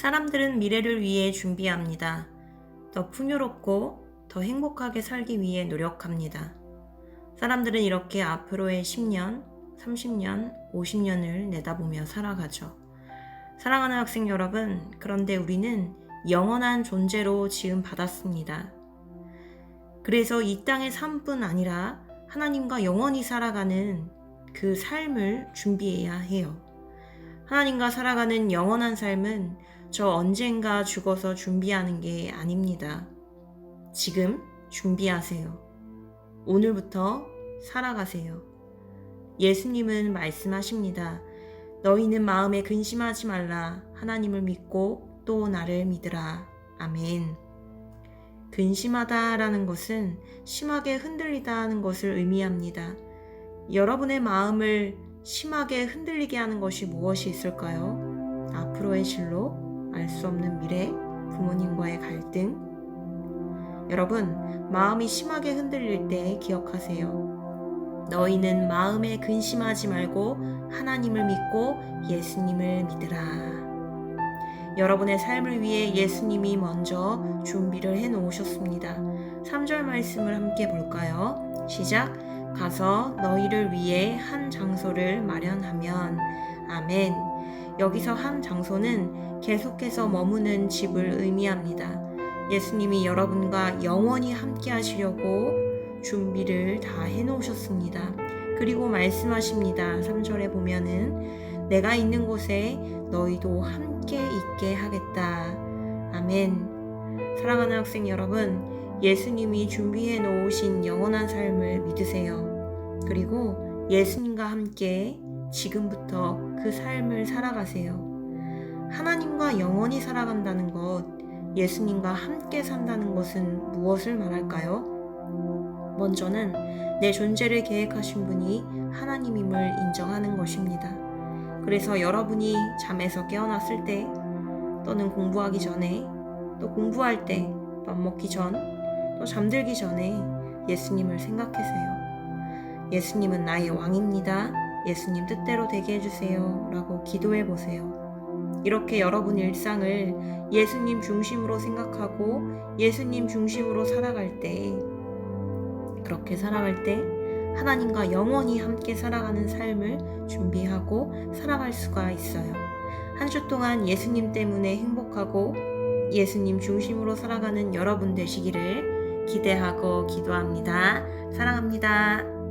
사람들은 미래를 위해 준비합니다. 더 풍요롭고 더 행복하게 살기 위해 노력합니다. 사람들은 이렇게 앞으로의 10년, 30년, 50년을 내다보며 살아가죠. 사랑하는 학생 여러분, 그런데 우리는 영원한 존재로 지음 받았습니다. 그래서 이 땅의 삶뿐 아니라 하나님과 영원히 살아가는 그 삶을 준비해야 해요. 하나님과 살아가는 영원한 삶은 저 언젠가 죽어서 준비하는 게 아닙니다. 지금 준비하세요. 오늘부터 살아가세요. 예수님은 말씀하십니다. 너희는 마음에 근심하지 말라. 하나님을 믿고 또 나를 믿으라. 아멘. 근심하다라는 것은 심하게 흔들리다 하는 것을 의미합니다. 여러분의 마음을 심하게 흔들리게 하는 것이 무엇이 있을까요? 앞으로의 진로, 알 수 없는 미래, 부모님과의 갈등. 여러분, 마음이 심하게 흔들릴 때 기억하세요. 너희는 마음에 근심하지 말고 하나님을 믿고 예수님을 믿으라. 여러분의 삶을 위해 예수님이 먼저 준비를 해 놓으셨습니다. 3절 말씀을 함께 볼까요? 시작. 가서 너희를 위해 한 장소를 마련하면 아멘. 여기서 한 장소는 계속해서 머무는 집을 의미합니다. 예수님이 여러분과 영원히 함께 하시려고 준비를 다 해 놓으셨습니다. 그리고 말씀하십니다. 3절에 보면은 내가 있는 곳에 너희도 함께 있게 하겠다. 아멘. 사랑하는 학생 여러분, 예수님이 준비해 놓으신 영원한 삶을 믿으세요. 그리고 예수님과 함께 지금부터 그 삶을 살아가세요. 하나님과 영원히 살아간다는 것, 예수님과 함께 산다는 것은 무엇을 말할까요? 먼저는 내 존재를 계획하신 분이 하나님임을 인정하는 것입니다. 그래서 여러분이 잠에서 깨어났을 때, 또는 공부하기 전에, 또 공부할 때, 밥 먹기 전, 또 잠들기 전에 예수님을 생각하세요. 예수님은 나의 왕입니다. 예수님 뜻대로 되게 해주세요. 라고 기도해 보세요. 이렇게 여러분 일상을 예수님 중심으로 생각하고 예수님 중심으로 살아갈 때, 그렇게 살아갈 때 하나님과 영원히 함께 살아가는 삶을 준비하고 살아갈 수가 있어요. 한 주 동안 예수님 때문에 행복하고 예수님 중심으로 살아가는 여러분 되시기를 기대하고 기도합니다. 사랑합니다.